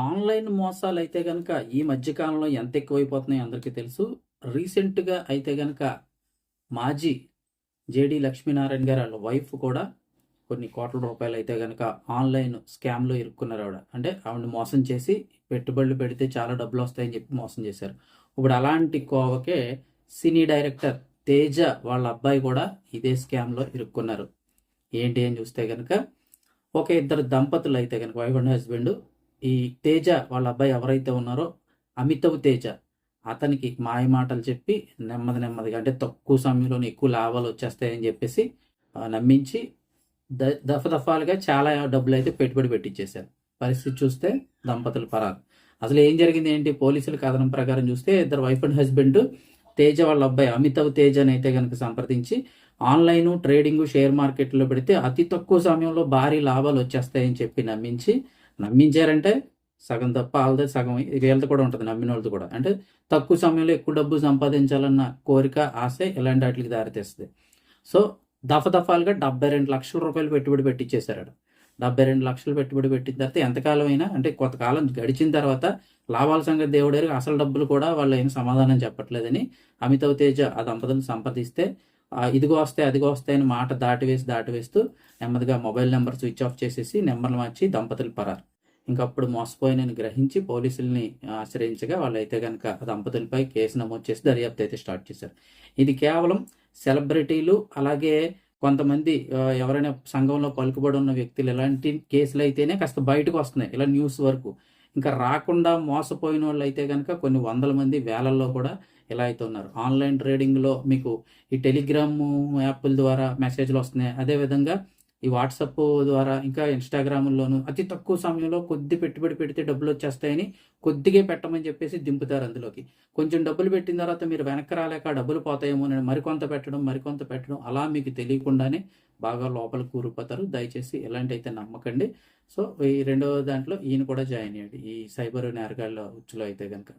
Online మోసాలు అయితే గనక ఈ మధ్యకాలంలో ఎంత ఎక్కువైపోతున్నాయో అందరికీ తెలుసు. రీసెంట్‌గా అయితే గనక మాజీ జేడీ లక్ష్మీనారాయణ గారి వాళ్ళ వైఫ్ కూడా కొన్ని కోట్ల రూపాయలు అయితే గనక ఆన్‌లైన్ స్కామ్‌లో ఇరుక్కున్నారు ఆవిడ అంటే ఆవిడని మోసం చేసి పెట్టుబడులు పెడితే చాలా డబ్బులు వస్తాయని చెప్పి మోసం చేశారు. ఇప్పుడు అలాంటి కోవకే సినీ డైరెక్టర్ తేజ వాళ్ళ అబ్బాయి కూడా ఇదే స్కామ్‌లో ఇరుక్కున్నారు. ఏంటి అని చూస్తే కనుక ఒక ఇద్దరు దంపతులు అయితే కనుక వైఫ్ అండ్ హస్బెండ్ ఈ తేజ వాళ్ళ అబ్బాయి ఎవరైతే ఉన్నారో అమితవ్ తేజ అతనికి మాయ మాటలు చెప్పి నెమ్మది నెమ్మదిగా అంటే తక్కువ సమయంలోనే ఎక్కువ లాభాలు వచ్చేస్తాయని చెప్పేసి నమ్మించి ద దఫదఫాలుగా చాలా డబ్బులైతే పెట్టుబడి పెట్టించేశారు పరిస్థితి చూస్తే దంపతులు పరారు. అసలు ఏం జరిగింది ఏంటి పోలీసుల కథనం ప్రకారం చూస్తే ఇద్దరు వైఫ్ అండ్ హస్బెండ్ తేజ వాళ్ళ అబ్బాయి అమితవ్ తేజని అయితే కనుక సంప్రదించి ఆన్లైన్ ట్రేడింగు, షేర్ మార్కెట్‌లో పెడితే అతి తక్కువ సమయంలో భారీ లాభాలు వచ్చేస్తాయని చెప్పి నమ్మించి నమ్మించారంటే సగం తప్ప వాళ్ళది సగం వీళ్ళది కూడా ఉంటుంది నమ్మిన వాళ్ళది కూడా. అంటే తక్కువ సమయంలో ఎక్కువ డబ్బు సంపాదించాలన్న కోరిక, ఆశ ఇలాంటి వాటికి దారితీస్తుంది సో దఫదఫాలుగా రూ. 72,00,000 పెట్టుబడి పెట్టిచ్చేసారట డెబ్బై రెండు లక్షలు పెట్టుబడి పెట్టిన తర్వాత ఎంతకాలం అయినా అంటే కొంతకాలం గడిచిన తర్వాత లాభాల సంగతి దేవుడేరు అసలు డబ్బులు కూడా వాళ్ళు ఏం సమాధానం చెప్పట్లేదని అమితవ్ తేజ ఆ దంపతులను సంప్రదిస్తే ఇదిగో వస్తాయి, అదిగో వస్తాయి అని మాట దాటివేసి దాటివేస్తూ నెమ్మదిగా మొబైల్ నెంబర్ స్విచ్ ఆఫ్ చేసేసి నెంబర్లు మార్చి దంపతులు పరారు. ఇంకప్పుడు మోసపోయినని గ్రహించి పోలీసుల్ని ఆశ్రయించగా వాళ్ళైతే కనుక దంపతులపై కేసు నమోదు చేసి దర్యాప్తు అయితే స్టార్ట్ చేశారు. ఇది కేవలం సెలబ్రిటీలు అలాగే కొంతమంది ఎవరైనా సంఘంలో పలుకుబడి ఉన్న వ్యక్తులు ఇలాంటి కేసులు అయితేనే కాస్త బయటకు వస్తున్నాయి ఇలా న్యూస్ వరకు. ఇంకా రాకుండా మోసపోయిన వాళ్ళయితే కనుక కొన్ని వందల మంది వేలల్లో కూడా ఇలా అయితే ఉన్నారు. ఆన్‌లైన్ ట్రేడింగ్‌లో మీకు ఈ టెలిగ్రాము యాప్ల ద్వారా మెసేజ్‌లొస్తున్నాయి. అదే విధంగా ఈ వాట్సప్ ద్వారా ఇంకా ఇన్స్టాగ్రామ్లోను అతి తక్కువ సమయంలో కొద్ది పెట్టుబడి పెడితే డబ్బులు వచ్చేస్తాయని కొద్దిగా పెట్టమని చెప్పేసి దింపుతారు అందులోకి. కొంచెం డబ్బులు పెట్టిన తర్వాత మీరు వెనక్కి రాలేక డబ్బులు పోతాయేమో అని మరికొంత పెట్టడం, మరికొంత పెట్టడం అలా మీకు తెలియకుండానే బాగా లోపల కూరుకుపోతారు. దయచేసి ఇలాంటివైతే నమ్మకండి. సో ఈ రెండవ దాంట్లో ఈయన కూడా జాయిన్ అయ్యాడు. ఈ సైబర్ నేరగాళ్ళ ఉచ్చులో అయితే కనుక